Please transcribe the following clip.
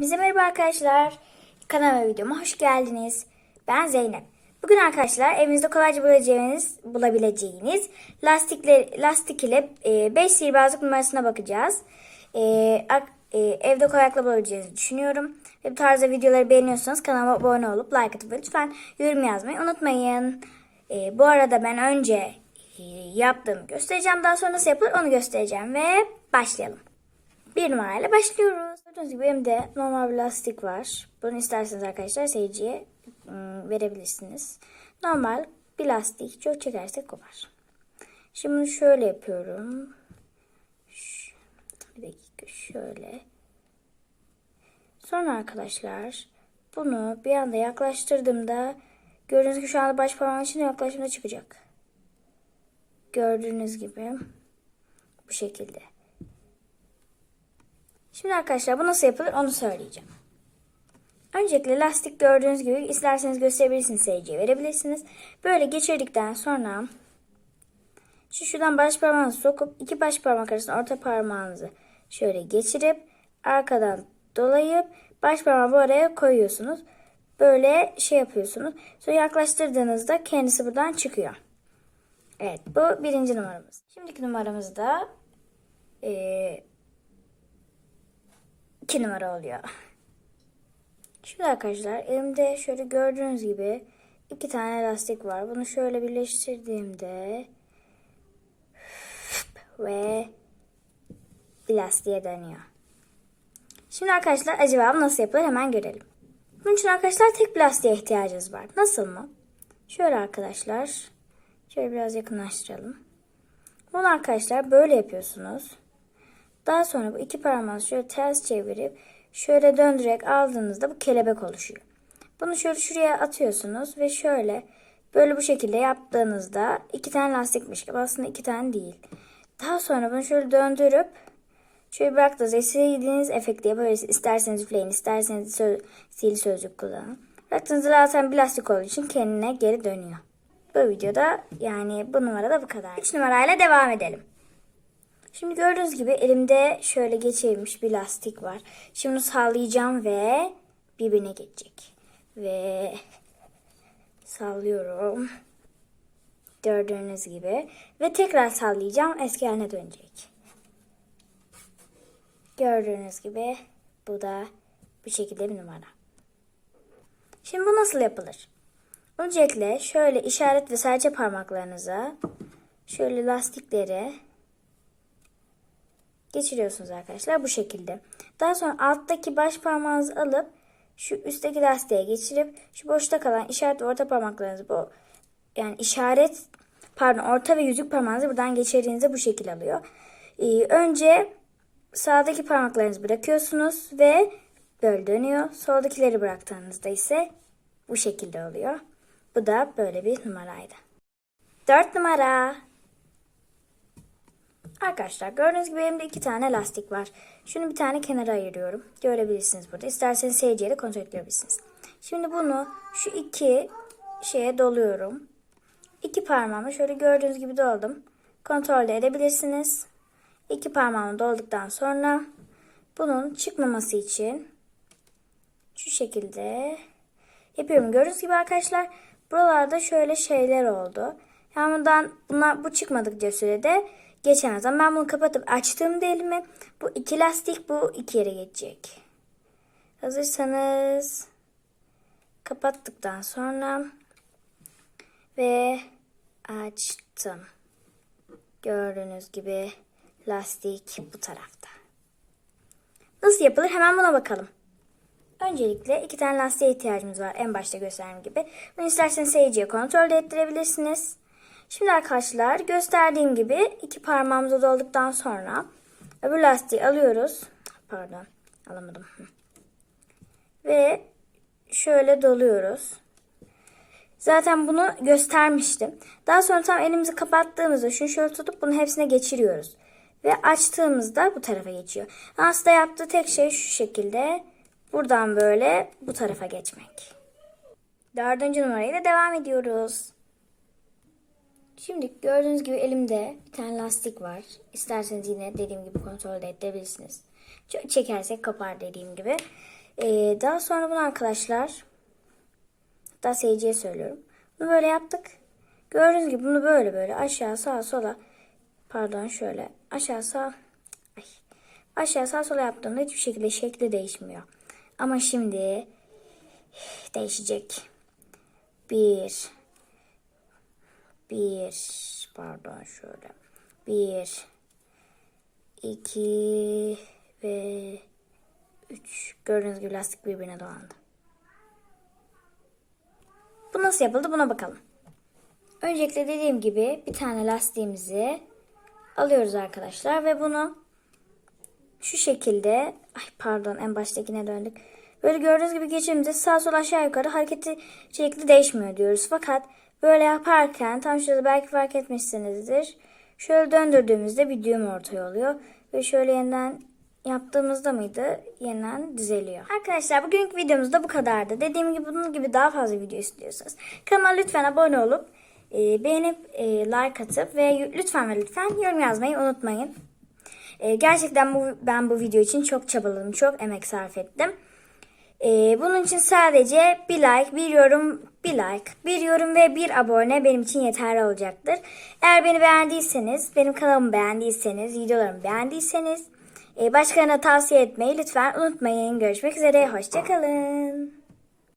Bize merhaba arkadaşlar. Kanalıma videoma hoş geldiniz. Ben Zeynep. Bugün arkadaşlar evinizde kolayca bulabileceğiniz, bulabileceğiniz lastikler, lastik ile 5 sihirbazlık numarasına bakacağız. E, e, evde kolaylıkla bulabileceğinizi düşünüyorum. Ve bu tarzda videoları beğeniyorsanız kanalıma abone olup like atıp lütfen yorum yazmayı unutmayın. E, bu arada ben önce e, yaptığımı göstereceğim. Daha sonra nasıl yapılır onu göstereceğim. Ve başlayalım. Bir numarayla başlıyoruz. Gördüğünüz gibi elimde normal bir lastik var. Bunu isterseniz arkadaşlar seyirciye ım, verebilirsiniz. Normal bir lastik çok çekersek kopar. Şimdi bunu şöyle yapıyorum. Bir dakika şöyle. Sonra arkadaşlar bunu bir anda yaklaştırdığımda gördüğünüz gibi şu anda baş parmağın içine yaklaşımda çıkacak. Gördüğünüz gibi bu şekilde. Şimdi arkadaşlar bu nasıl yapılır onu söyleyeceğim. Öncelikle lastik gördüğünüz gibi isterseniz gösterebilirsiniz seyirciye verebilirsiniz. Böyle geçirdikten sonra şu şuradan baş parmağınızı sokup iki baş parmak arasında orta parmağınızı şöyle geçirip arkadan dolayıp baş parmağı bu araya koyuyorsunuz. Böyle şey yapıyorsunuz. Sonra yaklaştırdığınızda kendisi buradan çıkıyor. Evet bu birinci numaramız. Şimdiki numaramız da eee 2 numara oluyor. Şimdi arkadaşlar elimde şöyle gördüğünüz gibi iki tane lastik var. Bunu şöyle birleştirdiğimde ve lastiğe dönüyor. Şimdi arkadaşlar acaba nasıl yapılır hemen görelim. Bunun için arkadaşlar tek bir lastiğe ihtiyacınız var. Nasıl mı? Şöyle arkadaşlar. Şöyle biraz yakınlaştıralım. Bunu arkadaşlar böyle yapıyorsunuz. Daha sonra bu iki parmağınızı şöyle ters çevirip şöyle döndürerek aldığınızda bu kelebek oluşuyor. Bunu şöyle şuraya atıyorsunuz ve şöyle böyle bu şekilde yaptığınızda iki tane lastikmiş gibi aslında iki tane değil. Daha sonra bunu şöyle döndürüp şöyle bıraktığınızda istediğiniz efekt diye böyle isterseniz üfleyin isterseniz söz, sihirli sözcük kullanın. Bıraktığınızda zaten bir lastik olduğu için kendine geri dönüyor. Bu videoda yani bu numarada bu kadar. 3 numarayla devam edelim. Şimdi gördüğünüz gibi elimde şöyle geçirilmiş bir lastik var. Şimdi sallayacağım ve birbirine geçecek. Ve sallıyorum. Gördüğünüz gibi. Ve tekrar sallayacağım. Eski haline dönecek. Gördüğünüz gibi bu da bu şekilde bir numara. Şimdi bu nasıl yapılır? Öncelikle şöyle işaret ve serçe parmaklarınıza şöyle lastikleri geçiriyorsunuz arkadaşlar bu şekilde. Daha sonra alttaki baş parmağınızı alıp şu üstteki lastiğe geçirip şu boşta kalan işaret orta parmaklarınızı bu yani işaret pardon orta ve yüzük parmağınızı buradan geçirdiğinizde bu şekil alıyor. Ee, önce sağdaki parmaklarınızı bırakıyorsunuz ve böyle dönüyor. Soldakileri bıraktığınızda ise bu şekilde oluyor. Bu da böyle bir numaraydı. 4 numara. Arkadaşlar gördüğünüz gibi elimde iki tane lastik var. Şunu bir tane kenara ayırıyorum. Görebilirsiniz burada. İsterseniz seyirciye de kontrol edebilirsiniz. Şimdi bunu şu iki şeye doluyorum. İki parmağımı şöyle gördüğünüz gibi doldum. Kontrol de edebilirsiniz. İki parmağımı dolduktan sonra bunun çıkmaması için şu şekilde yapıyorum. Gördüğünüz gibi arkadaşlar buralarda şöyle şeyler oldu. Yani bundan bunlar bu çıkmadıkça sürede geçemez. Ama ben bunu kapatıp açtığımda elimi bu iki lastik bu iki yere geçecek. Hazırsanız kapattıktan sonra ve açtım. Gördüğünüz gibi lastik bu tarafta. Nasıl yapılır hemen buna bakalım. Öncelikle iki tane lastiğe ihtiyacımız var. En başta gösterdiğim gibi. Bunu isterseniz seyirciye kontrol ettirebilirsiniz. Şimdi arkadaşlar gösterdiğim gibi iki parmağımıza dolduktan sonra öbür lastiği alıyoruz. Pardon alamadım. Ve şöyle doluyoruz. Zaten bunu göstermiştim. Daha sonra tam elimizi kapattığımızda şunu şöyle tutup bunu hepsine geçiriyoruz. Ve açtığımızda bu tarafa geçiyor. Aslında yaptığı tek şey şu şekilde. Buradan böyle bu tarafa geçmek. Dördüncü numarayla devam ediyoruz. Şimdi gördüğünüz gibi elimde bir tane lastik var. İsterseniz yine dediğim gibi kontrol de edebilirsiniz. Çekersek kopar dediğim gibi. Ee, daha sonra bunu arkadaşlar hatta seyirciye söylüyorum. Bunu böyle yaptık. Gördüğünüz gibi bunu böyle böyle aşağı sağa sola pardon şöyle aşağı sağ ay, aşağı sağ sola yaptığımda hiçbir şekilde şekli değişmiyor. Ama şimdi değişecek. Bir bir pardon şöyle bir iki ve üç gördüğünüz gibi lastik birbirine dolandı. Bu nasıl yapıldı buna bakalım. Öncelikle dediğim gibi bir tane lastiğimizi alıyoruz arkadaşlar ve bunu şu şekilde ay pardon en baştakine döndük. Böyle gördüğünüz gibi geçimde sağ sol aşağı yukarı hareketi şekli değişmiyor diyoruz. Fakat böyle yaparken tam şurada belki fark etmişsinizdir. Şöyle döndürdüğümüzde bir düğüm ortaya oluyor. Ve şöyle yeniden yaptığımızda mıydı? Yeniden düzeliyor. Arkadaşlar bugünkü videomuz da bu kadardı. Dediğim gibi bunun gibi daha fazla video istiyorsanız kanalıma lütfen abone olup e, beğenip e, like atıp ve lütfen ve lütfen yorum yazmayı unutmayın. E, gerçekten bu, ben bu video için çok çabaladım, çok emek sarf ettim. E, bunun için sadece bir like, bir yorum, bir like, bir yorum ve bir abone benim için yeterli olacaktır. Eğer beni beğendiyseniz, benim kanalımı beğendiyseniz, videolarımı beğendiyseniz e, başkalarına tavsiye etmeyi lütfen unutmayın. Görüşmek üzere, hoşçakalın.